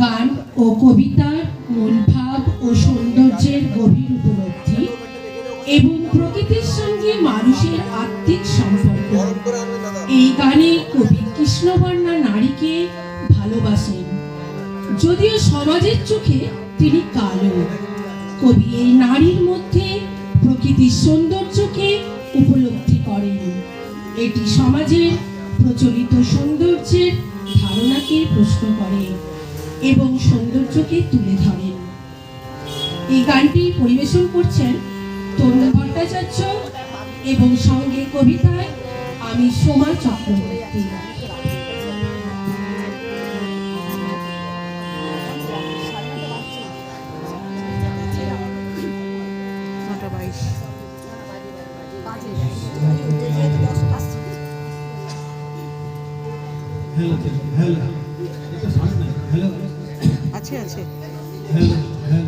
গান ও কবিতার মূল ভাব ও সৌন্দর্যের গভীর উপলব্ধি এবং প্রকৃতির সঙ্গে মানুষের আত্মিক সম্পর্ক। এই গানে কবি কৃষ্ণবর্ণা নারীকে ভালোবাসেন। যদিও সমাজের চোখে তিনি কালো, কবি এই নারীর মধ্যে প্রকৃতির সৌন্দর্যকে উপলব্ধি করেন। এটি সমাজের প্রচলিত সৌন্দর্যের ধারণাকে প্রশ্ন করে এবং সৌন্দর্যকে তুলে ধরেন এই গানটি পরিবেশন করছেন তরুণ ভট্টাচার্য এবং সঙ্গে কবিতায় আমি সোমা চক্রবর্তী। আছে আছে।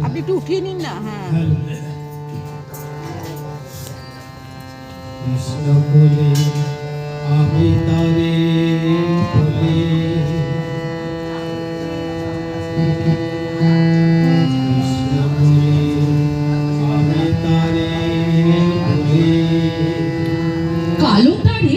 আপনি একটু উঠিয়ে নিন না হ্যাঁ। কৃষ্ণ বলে আমি তারে বলে। কালো তারে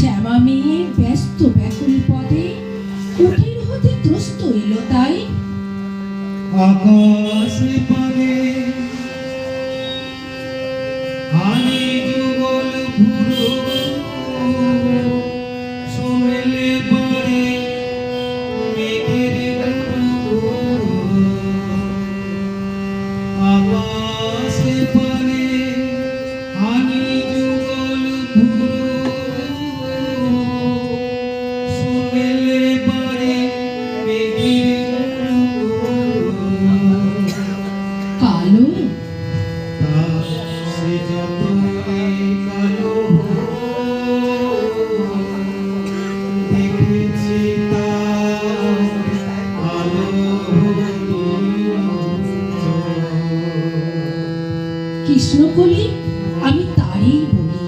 শ্যামা মেয়ে ব্যস্ত ব্যাকুল পদে কুটির হতে ত্রস্ত এলো তাই। আকাশ পারে হানি কৃষ্ণকলি আমি তারই বলি।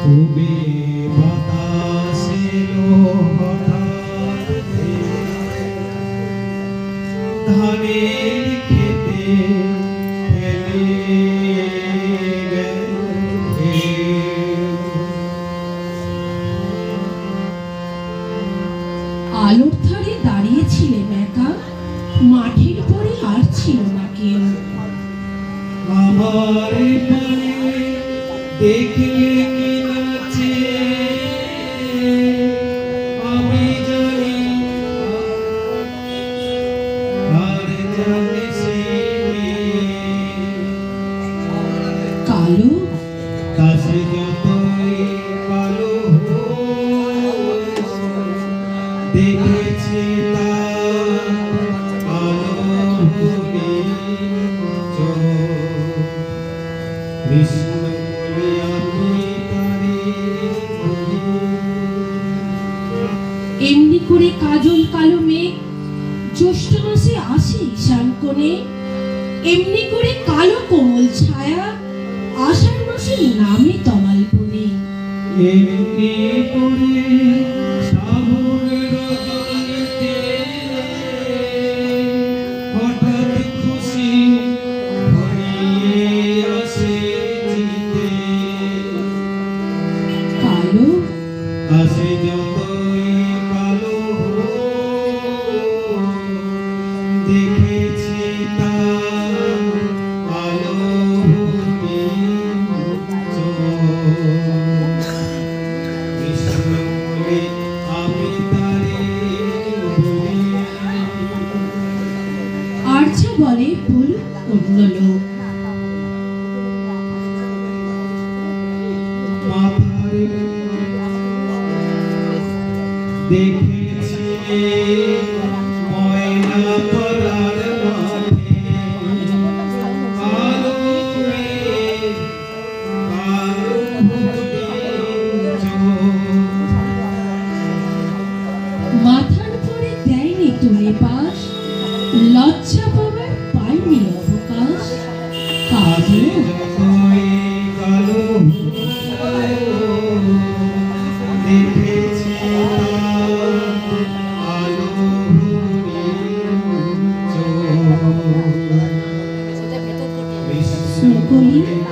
খুবই বাতাস ধানের খেতে আলোর ধারে দাঁড়িয়েছিলেন একা মাঠের পরে আর ছিল না কেউ। আমার পানে দেখলে কি আমি জানি আর জানি কালো? কাছে যতই কালো দেখেছি করে কাজল কালো মেঘ জ্যৈষ্ঠ মাসে আসে ঈশান কোণে এমনি করে কালো কোমল ছায়া আষাঢ় মাসে নামে তমাল বনে এমনি করে বলে ফুল অন্য লোক দেখেছি। Amém.